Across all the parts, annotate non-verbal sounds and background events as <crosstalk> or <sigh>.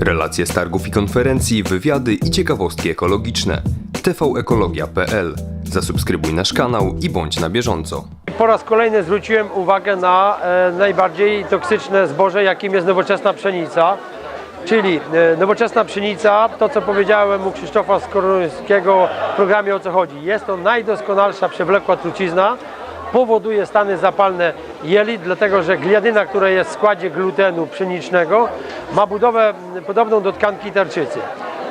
Relacje z targów i konferencji, wywiady i ciekawostki ekologiczne. tvekologia.pl. Zasubskrybuj nasz kanał i bądź na bieżąco. Po raz kolejny zwróciłem uwagę na e, najbardziej toksyczne zboże, jakim jest nowoczesna pszenica. Czyli e, nowoczesna pszenica, to co powiedziałem u Krzysztofa Skorońskiego w programie o co chodzi. Jest to najdoskonalsza przewlekła trucizna, powoduje stany zapalne jelit, dlatego że gliadyna, która jest w składzie glutenu pszenicznego, ma budowę m, podobną do tkanki tarczycy.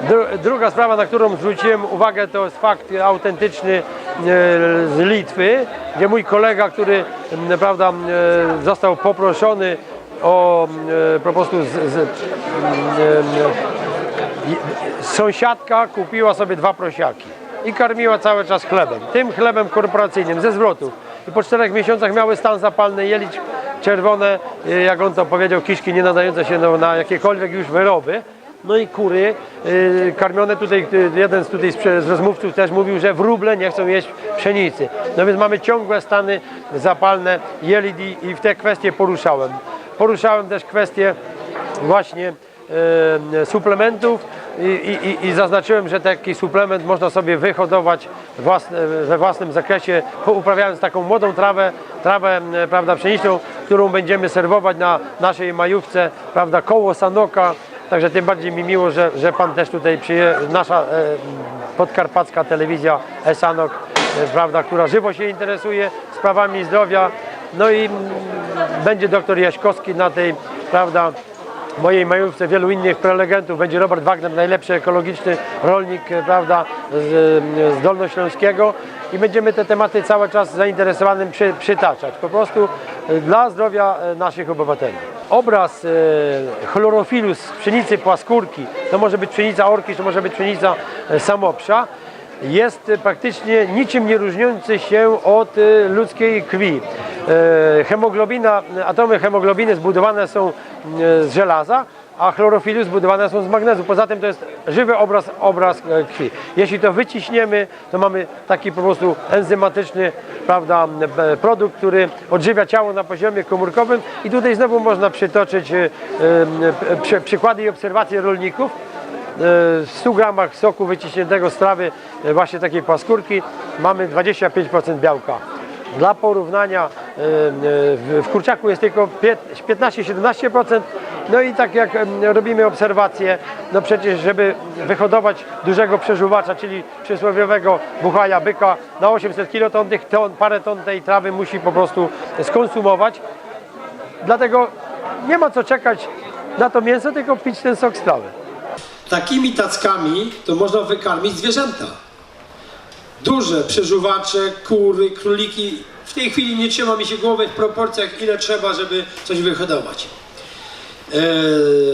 Dru- Druga sprawa, na którą zwróciłem uwagę, to jest fakt autentyczny e, z Litwy, gdzie mój kolega, który m, prawda, m, e, został poproszony o e, po prostu z, z, sąsiadka kupiła sobie dwa prosiaki i karmiła cały czas chlebem. Tym chlebem korporacyjnym ze zwrotów. I po czterech miesiącach miały stan zapalny jelit czerwone, y, jak on to powiedział, kiszki nie nadające się na, jakiekolwiek już wyroby. No i kury y, karmione tutaj, y, jeden z tutaj z, rozmówców też mówił, że wróble nie chcą jeść pszenicy. No więc mamy ciągłe stany zapalne jelit i, i w te kwestie poruszałem. Poruszałem też kwestie właśnie suplementów i, i, i- zaznaczyłem, że taki suplement można sobie wyhodować własne, we własnym zakresie, uprawiając taką młodą trawę, trawę m, prawda, pszeniczną, którą będziemy serwować na naszej majówce, prawda, koło Sanoka. Także tym bardziej mi miło, że, że Pan też tutaj przyje, nasza e, podkarpacka telewizja Esanok, e, prawda, która żywo się interesuje sprawami zdrowia. No i mm, będzie doktor Jaśkowski na tej, prawda, mojej majówce, wielu innych prelegentów. Będzie Robert Wagner, najlepszy ekologiczny rolnik, e, prawda, z, z Dolnośląskiego i będziemy te tematy cały czas zainteresowanym przy, przytaczać. Po prostu e, dla zdrowia e, naszych obywateli. Obraz e, chlorofilu z pszenicy płaskórki, to może być pszenica orki, to może być pszenica e, samopsza, jest praktycznie niczym nie różniący się od e, ludzkiej krwi. E, Hemoglobina, atomy hemoglobiny zbudowane są e, z żelaza, a chlorofilu zbudowane są z magnezu. Poza tym to jest żywy obraz, obraz e, krwi. Jeśli to wyciśniemy, to mamy taki po prostu enzymatyczny prawda, e, produkt, który odżywia ciało na poziomie komórkowym i tutaj znowu można przytoczyć przy- przykłady i obserwacje rolników, 100 gramach soku wyciśniętego z trawy e, właśnie takiej płaskórki mamy 25% białka. Dla porównania e, e, w w kurczaku jest tylko pie- 15-17%. No i tak jak robimy obserwacje, no przecież żeby wyhodować dużego przeżuwacza, czyli przysłowiowego buchaja byka na 800 kiloton, tych ton, parę ton tej trawy musi po prostu skonsumować. Dlatego nie ma co czekać na to mięso, tylko pić ten sok z trawy. Takimi tackami to można wykarmić zwierzęta. Duże przeżuwacze, kury, króliki. W tej chwili nie trzyma mi się głowy w proporcjach, ile trzeba, żeby coś wyhodować. Eee,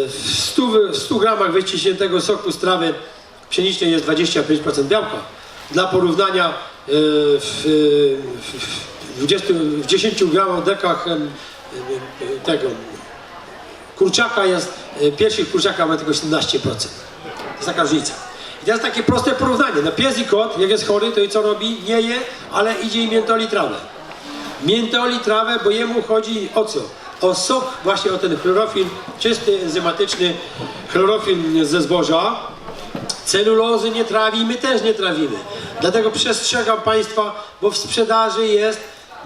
W 100, wy- w 100 gramach wyciśniętego soku z trawy pszenicznej jest 25% białka. Dla porównania e, w, w, w, 20, w 10 gramach dekach tego kurczaka jest, e, piersi kurczaka ma tylko 17%. To jest taka różnica. I teraz takie proste porównanie. No pies i kot, jak jest chory, to i co robi? Nie je, ale idzie i miętoli trawę. Miętoli trawę, bo jemu chodzi o co? O sok, właśnie o ten chlorofil, czysty, enzymatyczny chlorofil ze zboża. Celulozy nie trawi, my też nie trawimy. Dlatego przestrzegam Państwa, bo w sprzedaży jest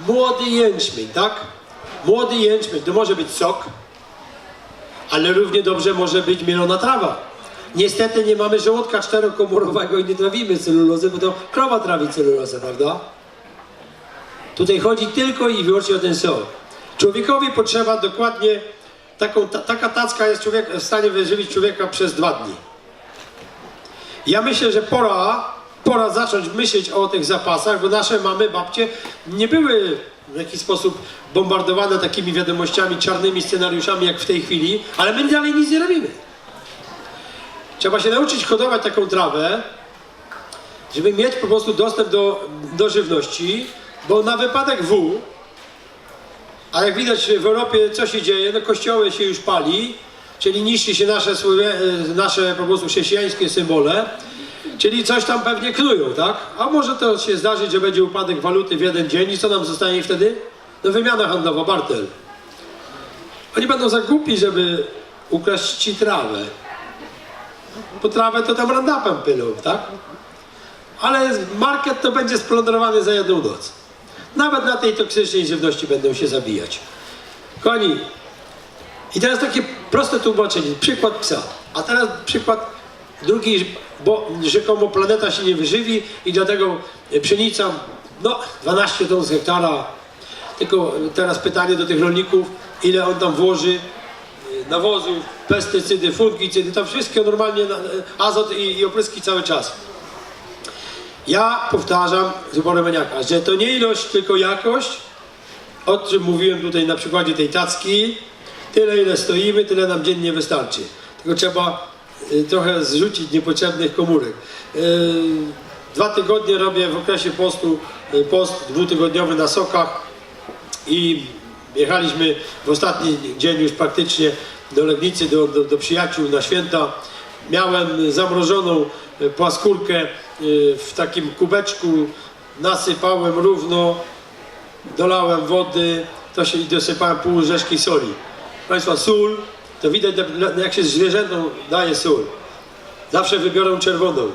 młody jęczmień, tak? Młody jęczmień, to może być sok, ale równie dobrze może być mielona trawa. Niestety nie mamy żołądka czterokomorowego i nie trawimy celulozy, bo to krowa trawi celulozę, prawda? Tutaj chodzi tylko i wyłącznie o ten sok. Człowiekowi potrzeba dokładnie, taką, ta, taka tacka jest człowiek, w stanie wyżywić człowieka przez dwa dni. Ja myślę, że pora, pora zacząć myśleć o tych zapasach, bo nasze mamy, babcie nie były w jakiś sposób bombardowane takimi wiadomościami, czarnymi scenariuszami jak w tej chwili, ale my dalej nic nie robimy. Trzeba się nauczyć hodować taką trawę, żeby mieć po prostu dostęp do, do żywności, bo na wypadek W, a jak widać w Europie co się dzieje, no kościoły się już pali, czyli niszczy się nasze, e, nasze po prostu chrześcijańskie symbole, czyli coś tam pewnie knują, tak? A może to się zdarzyć, że będzie upadek waluty w jeden dzień i co nam zostanie wtedy? No wymiana handlowa, barter. Oni będą za głupi, żeby ukraść ci trawę. potrawę to tam randapem pylą, tak? Ale market to będzie splądrowany za jedną noc. Nawet na tej toksycznej żywności będą się zabijać. Koni. I teraz takie proste tłumaczenie. Przykład psa. A teraz przykład drugi, bo rzekomo planeta się nie wyżywi i dlatego pszenica, no 12 ton z hektara. Tylko teraz pytanie do tych rolników, ile on tam włoży nawozów, pestycydy, fungicydy, tam wszystko normalnie, na- azot i, i opryski cały czas. Ja powtarzam z uporem że to nie ilość, tylko jakość, o czym mówiłem tutaj na przykładzie tej tacki, tyle ile stoimy, tyle nam dziennie wystarczy. Tylko trzeba y, trochę zrzucić niepotrzebnych komórek. Y, Dwa tygodnie robię w okresie postu, y, post dwutygodniowy na sokach i jechaliśmy w ostatni dzień już praktycznie do Legnicy, do, do, do przyjaciół na święta. Miałem zamrożoną płaskórkę w takim kubeczku, nasypałem równo, dolałem wody, to się i dosypałem pół łyżeczki soli. Państwa, sól, to widać jak się zwierzętom daje sól. Zawsze wybiorą czerwoną.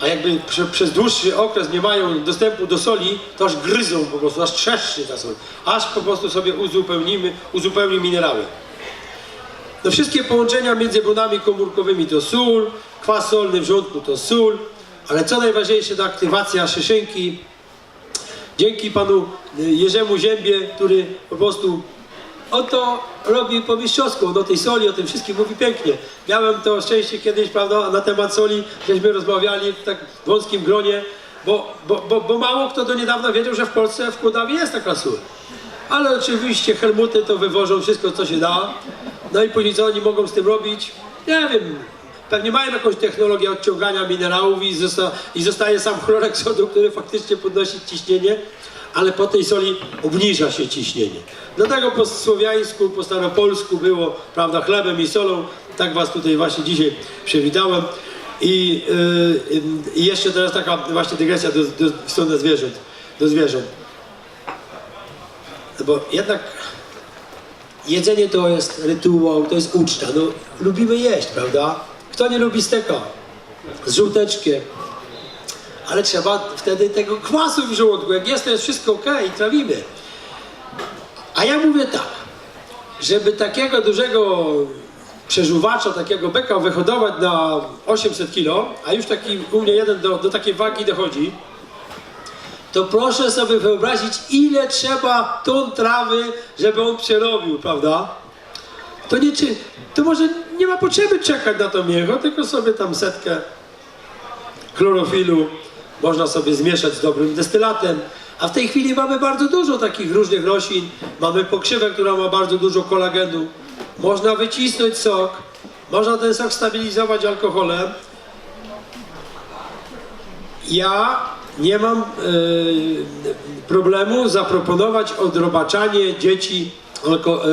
A jakby prze, przez dłuższy okres nie mają dostępu do soli, to aż gryzą po prostu, aż trzeszczy ta sól. Aż po prostu sobie uzupełnimy, uzupełni minerały. No wszystkie połączenia między błonami komórkowymi to sól, kwas solny w żołądku to sól, ale co najważniejsze to aktywacja szyszynki. Dzięki panu Jerzemu Ziębie, który po prostu on to robi po mistrzowsku, on o tej soli, o tym wszystkim mówi pięknie. Miałem to szczęście kiedyś, prawda, na temat soli, żeśmy rozmawiali w tak wąskim gronie, bo, bo, bo, bo mało kto do niedawna wiedział, że w Polsce w Kłodawie jest taka sól. Ale oczywiście Helmuty to wywożą wszystko, co się da. No i później co oni mogą z tym robić? Nie wiem. Pewnie mają jakąś technologię odciągania minerałów i, zosta i zostaje sam chlorek <laughs> sodu, który faktycznie podnosi ciśnienie, ale po tej soli obniża się ciśnienie. Dlatego po słowiańsku, po staropolsku było, prawda, chlebem i solą. Tak was tutaj właśnie dzisiaj przywitałem. I, yy, i jeszcze teraz taka właśnie dygresja do, do, w stronę zwierząt. Do zwierząt. No bo jednak jedzenie to jest rytuał, to jest uczta. No, lubimy jeść, prawda? Kto nie lubi steka? Z żółteczkiem. Ale trzeba wtedy tego kwasu w żołądku. Jak jest, to jest wszystko ok, trawimy. A ja mówię tak, żeby takiego dużego przeżuwacza, takiego beka wyhodować na 800 kg, a już taki mnie jeden do, do takiej wagi dochodzi, to proszę sobie wyobrazić, ile trzeba ton trawy, żeby on przerobił, prawda? To, nie, czy, to może nie ma potrzeby czekać na to mięcho, tylko sobie tam setkę chlorofilu można sobie zmieszać z dobrym destylatem. A w tej chwili mamy bardzo dużo takich różnych roślin. Mamy pokrzywę, która ma bardzo dużo kolagenu. Można wycisnąć sok, można ten sok stabilizować alkoholem. Ja nie mam e, problemu zaproponować odrobaczanie dzieci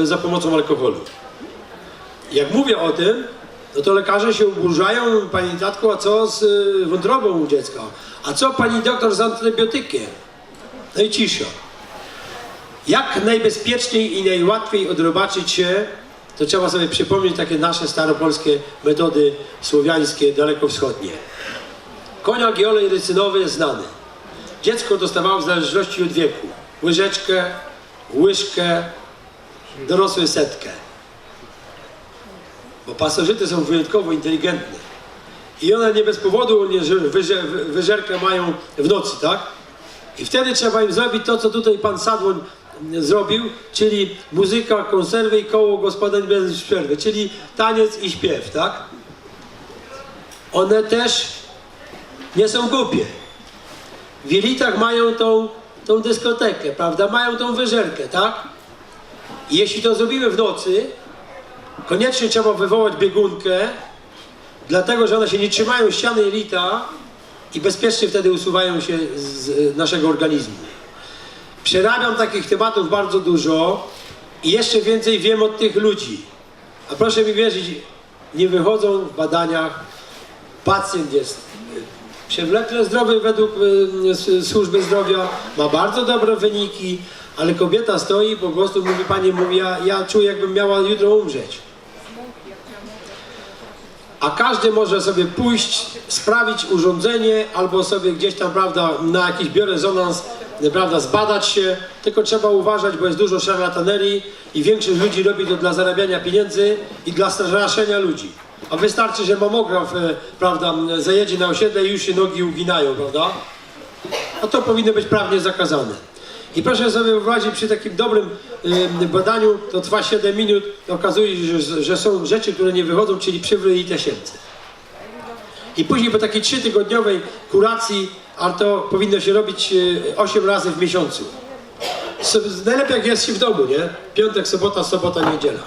e, za pomocą alkoholu. Jak mówię o tym, no to lekarze się oburzają, pani tatko, a co z y, wątrobą u dziecka? A co pani doktor z antybiotykiem? No i cisza. Jak najbezpieczniej i najłatwiej odrobaczyć się, to trzeba sobie przypomnieć takie nasze staropolskie metody słowiańskie, dalekowschodnie. Koniak i olej rycynowy jest znany. Dziecko dostawało w zależności od wieku łyżeczkę, łyżkę, dorosły setkę. Bo pasożyty są wyjątkowo inteligentne. I one nie bez powodu nie wyżerkę mają w nocy, tak? I wtedy trzeba im zrobić to, co tutaj pan Sadłoń mm, zrobił, czyli muzyka, konserwy i koło gospodań bez przerwy, czyli taniec i śpiew, tak? One też nie są głupie. W jelitach mają tą, tą dyskotekę, prawda? Mają tą wyżerkę, tak? I jeśli to zrobimy w nocy, koniecznie trzeba wywołać biegunkę, dlatego że one się nie trzymają ściany jelita i bezpiecznie wtedy usuwają się z naszego organizmu. Przerabiam takich tematów bardzo dużo i jeszcze więcej wiem od tych ludzi. A proszę mi wierzyć, nie wychodzą w badaniach, pacjent jest e, przewlekle zdrowy według e, służby zdrowia, ma bardzo dobre wyniki, ale kobieta stoi i po prostu mówi, pani mówi, ja, ja czuję jakbym miała jutro umrzeć. A każdy może sobie pójść, sprawić urządzenie albo sobie gdzieś tam, prawda, na jakiś biorezonans, prawda, zbadać się, tylko trzeba uważać, bo jest dużo szarlatanerii i większość ludzi robi to dla zarabiania pieniędzy i dla straszenia ludzi. A wystarczy, że mamograf, e, prawda, zajedzie na osiedle i już się nogi uginają, prawda? a to powinno być prawnie zakazane. I proszę sobie wyobrazić, przy takim dobrym y, badaniu, to trwa 7 minut, okazuje się, że, że są rzeczy, które nie wychodzą, czyli przywry i tasiemce. I później po takiej trzytygodniowej kuracji, a to powinno się robić y, 8 razy w miesiącu. So, najlepiej jak jest się w domu, nie? Piątek, sobota, sobota, niedziela.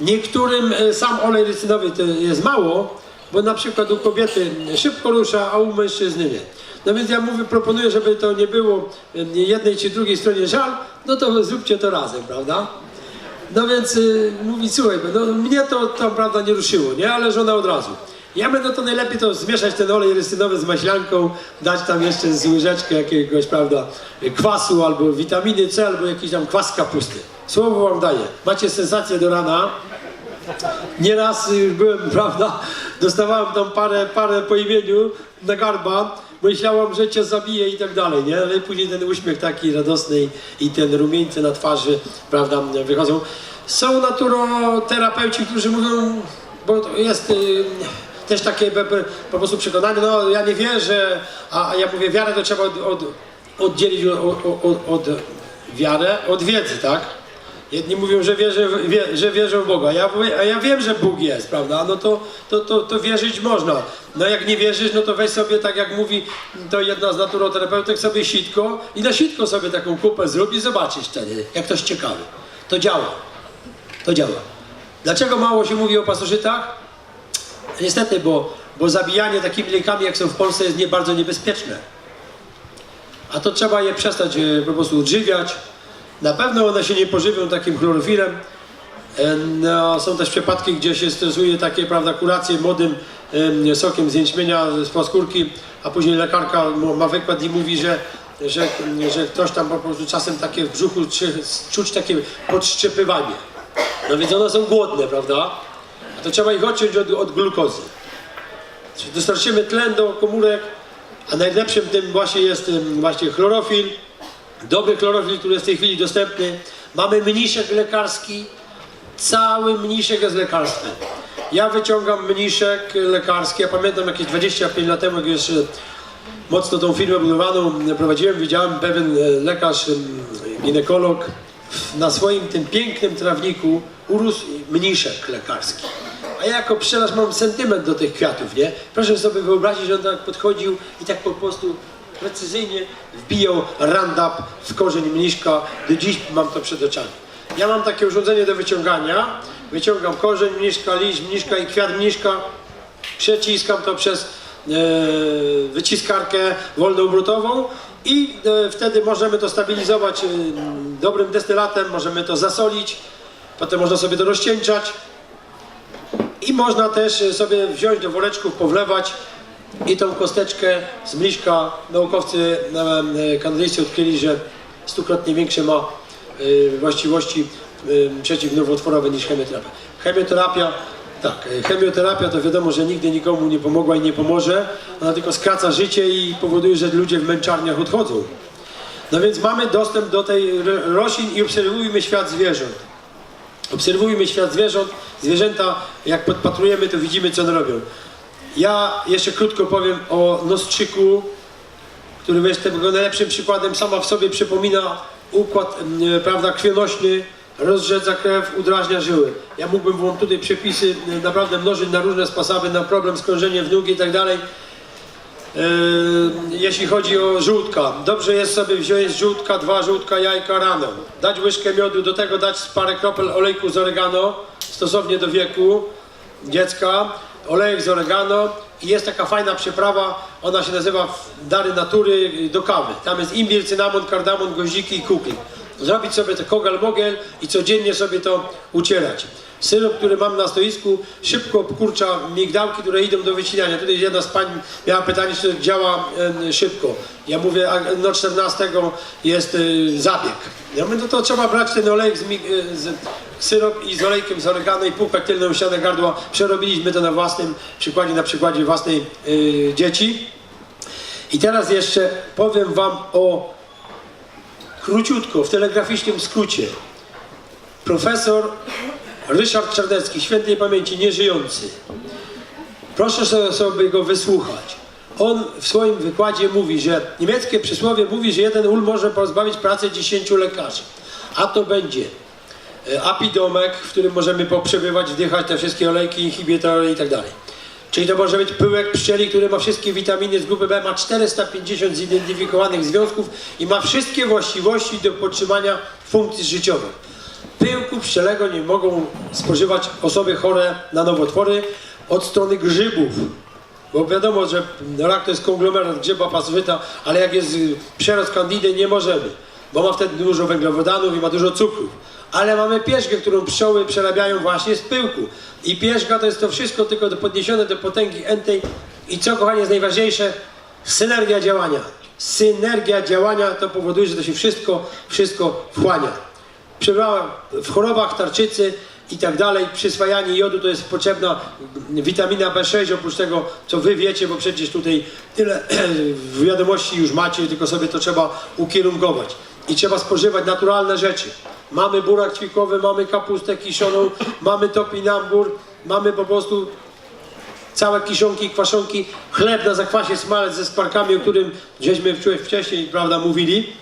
Niektórym e, sam olej rycynowy jest mało, bo na przykład u kobiety szybko rusza, a u mężczyzny nie. No więc ja mówię, proponuję, żeby to nie było e, jednej czy drugiej stronie żal, no to zróbcie to razem, prawda? No więc y, mówi, słuchaj, no mnie to tam prawda nie ruszyło, nie? Ale żona od razu. Ja będę to najlepiej to zmieszać ten olej rycynowy z maślanką, dać tam jeszcze z łyżeczkę jakiegoś, prawda, kwasu albo witaminy C, albo jakiś tam kwas kapusty. Słowo wam daję. Macie sensację do rana. Nieraz już byłem, <laughs> prawda, dostawałem tam parę, parę po imieniu na garba, myślałam, że cię zabiję i tak dalej, nie? Ale później ten uśmiech taki radosny i ten rumieńce na twarzy, prawda, wychodzą. Są naturoterapeuci, którzy mówią, bo jest y, też takie po, prostu przekonanie, no ja nie wierzę, a, a ja mówię, wiarę to trzeba od, od, oddzielić od, od, od, od wiedzy, tak? Jedni mówią, że, wierzę, w- wie, że wierzą w Boga, ja, a ja wiem, że Bóg jest, prawda? No to, to, to, to wierzyć można. No jak nie wierzysz, no to weź sobie, tak jak mówi to jedna z naturoterapeutek, sobie sitko i na sitko sobie taką kupę zrób i zobaczysz wtedy, jak ktoś ciekawy. To działa. To działa. Dlaczego mało się mówi o pasożytach? Niestety, bo, bo zabijanie takimi lekami, jak są w Polsce, jest nie bardzo niebezpieczne. A to trzeba je przestać e, po prostu odżywiać. Na pewno one się nie pożywią takim chlorofilem. E, No, są też przypadki, gdzie się stosuje takie, prawda, kuracje młodym em, sokiem z jęczmienia, z paskórki, a później lekarka ma wykład i mówi, że, że, że ktoś tam po prostu czasem takie w brzuchu czy, czuć takie podszczepywanie. No więc one są głodne, prawda? A to trzeba ich odciąć od, od glukozy. Czyli dostarczymy tlen do komórek, a najlepszym tym właśnie jest właśnie chlorofil, dobry chlorofil, który jest w tej chwili dostępny. Mamy mniszek lekarski, cały mniszek jest lekarstwem. Ja wyciągam mniszek lekarski, ja pamiętam jakieś 25 lat temu, jak jeszcze mocno tą firmę budowaną prowadziłem, widziałem pewien e, lekarz, ginekolog, na swoim tym pięknym trawniku urósł mniszek lekarski. A ja jako pszczelarz mam sentyment do tych kwiatów, nie? Proszę sobie wyobrazić, że on tak podchodził i tak po prostu precyzyjnie wbijał Roundup w korzeń mniszka. Do dziś mam to przed oczami. Ja mam takie urządzenie do wyciągania. Wyciągam korzeń mniszka, liść mniszka i kwiat mniszka. Przeciskam to przez e, wyciskarkę wolnoobrotową i e, wtedy możemy to stabilizować e, dobrym destylatem, możemy to zasolić, potem można sobie to rozcieńczać i można też e, sobie wziąć do woreczków, powlewać i tą kosteczkę z mniszka naukowcy e, kanadyjscy odkryli, że stukrotnie większe ma e, właściwości e, przeciwnowotworowe niż chemioterapia. Chemioterapia, tak, chemioterapia to wiadomo, że nigdy nikomu nie pomogła i nie pomoże, ona tylko skraca życie i powoduje, że ludzie w męczarniach odchodzą. No więc mamy dostęp do tej ro- roślin i obserwujmy świat zwierząt. Obserwujmy świat zwierząt. Zwierzęta, jak podpatrujemy, to widzimy, co one robią. Ja jeszcze krótko powiem o nostrzyku, który jest tego najlepszym przykładem. Sama w sobie przypomina układ mm, prawda, krwionośny, rozrzedza krew, udrażnia żyły. Ja mógłbym wam tutaj przepisy mm, naprawdę mnożyć na różne sposoby, na problem z krążeniem w nóg i tak dalej. Jeśli chodzi o żółtka, dobrze jest sobie wziąć żółtka, dwa żółtka, jajka rano, dać łyżkę miodu, do tego dać parę kropel olejku z oregano, stosownie do wieku dziecka, olejek z oregano i jest taka fajna przyprawa, ona się nazywa Dary Natury do kawy. Tam jest imbir, cynamon, kardamon, goździki i kukli. Zrobić sobie to kogel-mogel i codziennie sobie to ucierać. Syrop, który mam na stoisku, szybko obkurcza migdałki, które idą do wycinania. Tutaj jedna z pań miała pytanie, czy to działa szybko. Ja mówię, a no 14 jest y, zabieg. Ja mówię, no to trzeba brać ten olejek z, mig- y, z syrop i z olejkiem z oregano i pukać tylną ścianę gardła. Przerobiliśmy to na własnym przykładzie, na przykładzie własnej y, dzieci. I teraz jeszcze powiem Wam o króciutko, w telegraficznym skrócie. Profesor Ryszard Czarnecki, świętej pamięci, nieżyjący. Proszę so- sobie go wysłuchać. On w swoim wykładzie mówi, że niemieckie przysłowie mówi, że jeden ul może pozbawić pracy 10 lekarzy. A to będzie e, apidomek, w którym możemy poprzebywać, wdychać te wszystkie olejki, inhibitory i tak dalej. Czyli to może być pyłek pszczeli, który ma wszystkie witaminy z grupy B, ma 450 zidentyfikowanych związków i ma wszystkie właściwości do podtrzymania funkcji życiowych. Pyłku pszczelego nie mogą spożywać osoby chore na nowotwory od strony grzybów. Bo wiadomo, że rak to jest konglomerat grzyba, pasożyta, ale jak jest y, przerost kandidy, nie możemy, bo ma wtedy dużo węglowodanów i ma dużo cukrów. Ale mamy pierzgę, którą pszczoły przerabiają właśnie z pyłku. I pierzga to jest to wszystko tylko podniesione do potęgi entej. I co, kochani, jest najważniejsze? Synergia działania. Synergia działania to powoduje, że to się wszystko, wszystko wchłania. Przebrała w chorobach tarczycy i tak dalej, przyswajanie jodu to jest potrzebna witamina B6, oprócz tego, co wy wiecie, bo przecież tutaj tyle <clears throat> wiadomości już macie, tylko sobie to trzeba ukierunkować. I trzeba spożywać naturalne rzeczy. Mamy burak ćwikowy, mamy kapustę kiszoną, mamy topinambur, mamy po prostu całe kiszonki, kwaszonki, chleb na zakwasie smalec ze sparkami, o którym żeśmy wcześniej prawda, mówili.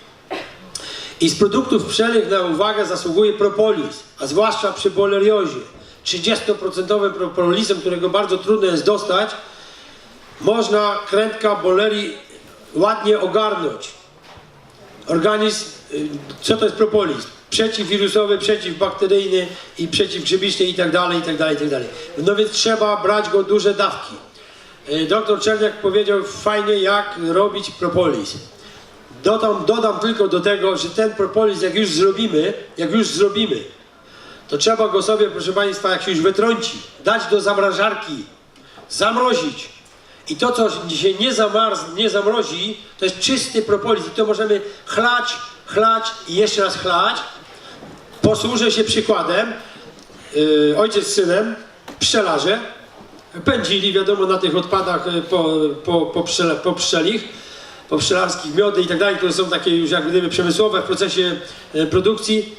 I z produktów pszczelich na uwagę zasługuje propolis, a zwłaszcza przy boleriozie. 30% propolisem, którego bardzo trudno jest dostać, można krętka bolerii ładnie ogarnąć. Organizm, y, co to jest propolis? Przeciwwirusowy, przeciwbakteryjny i przeciwgrzybiczny i tak dalej, i tak dalej, i tak dalej. No więc trzeba brać go duże dawki. Y, Doktor Czerniak powiedział fajnie, jak robić propolis. Dodam, dodam tylko do tego, że ten propolis, jak już zrobimy, jak już zrobimy, to trzeba go sobie, proszę Państwa, jak się już wytrąci, dać do zamrażarki, zamrozić. I to, co się nie, zamarz, nie zamrozi, to jest czysty propolis. I to możemy chlać, chlać i jeszcze raz chlać. Posłużę się przykładem. Yy, ojciec z synem, pszczelarze, pędzili, wiadomo, na tych odpadach y, po, po, po, pszczele, po pszczelich, po pszczelarskich, miody i tak dalej, które są takie już jak gdyby przemysłowe w procesie y, produkcji.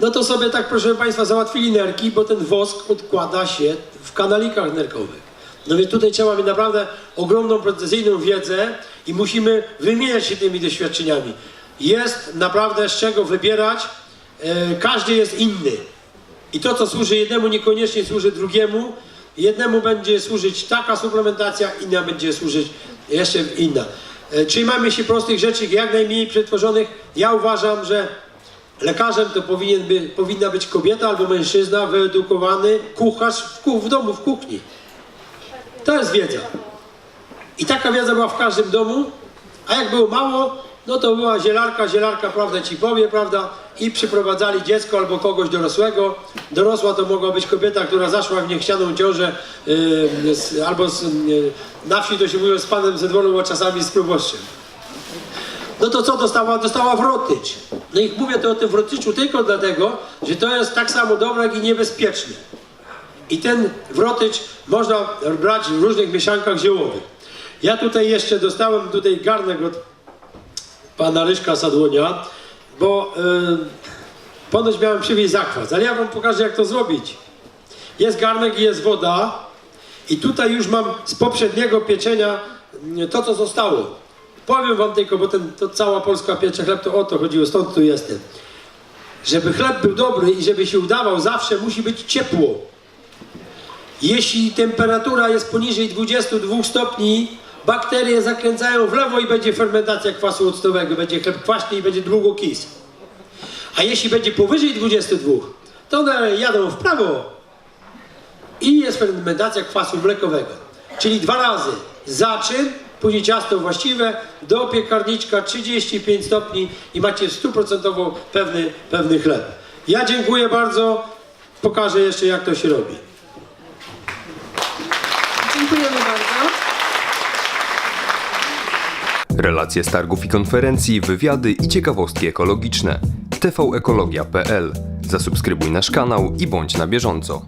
No to sobie tak, proszę Państwa, załatwili nerki, bo ten wosk odkłada się w kanalikach nerkowych. No więc tutaj trzeba mieć naprawdę ogromną precyzyjną wiedzę i musimy wymieniać się tymi doświadczeniami. Jest naprawdę z czego wybierać, e, każdy jest inny. I to, co służy jednemu, niekoniecznie służy drugiemu. Jednemu będzie służyć taka suplementacja, inna będzie służyć jeszcze inna. E, Trzymajmy się prostych rzeczy, jak najmniej przetworzonych. Ja uważam, że lekarzem to powinien by, powinna być kobieta albo mężczyzna wyedukowany kucharz w, w domu, w kuchni. To jest wiedza. I taka wiedza była w każdym domu, a jak było mało, no to była zielarka, zielarka, prawda, ci powie, prawda, i przyprowadzali dziecko albo kogoś dorosłego. Dorosła to mogła być kobieta, która zaszła w niechcianą ciążę, yy, z, albo z, yy, na wsi to się mówiło z panem ze dworu, bo czasami z proboszczem. No to co dostała? Dostała wrotycz. No i mówię to o tym wrotyczu tylko dlatego, że to jest tak samo dobre, jak i niebezpieczne. I ten wrotycz można brać w różnych mieszankach ziołowych. Ja tutaj jeszcze dostałem tutaj garnek od pana Ryszka Sadłonia, bo yy, ponoć miałem przywieźć zakwas, ale ja wam pokażę jak to zrobić. Jest garnek i jest woda i tutaj już mam z poprzedniego pieczenia mm, to co zostało. Powiem wam tylko, bo ten, to cała Polska piecze chleb, to o to chodziło, stąd tu jestem. Żeby chleb był dobry i żeby się udawał, zawsze musi być ciepło. Jeśli temperatura jest poniżej 22 stopni, bakterie zakręcają w lewo i będzie fermentacja kwasu octowego, będzie chleb kwaśny i będzie długo kis. A jeśli będzie powyżej 22, to one jadą w prawo i jest fermentacja kwasu mlekowego. Czyli dwa razy zaczyn później ciasto właściwe, do piekarniczka 35 stopni i macie stuprocentowo pewny, pewny chleb. Ja dziękuję bardzo, pokażę jeszcze jak to się robi. Dziękujemy bardzo. Relacje z targów i konferencji, wywiady i ciekawostki ekologiczne. tvekologia.pl Zasubskrybuj nasz kanał i bądź na bieżąco.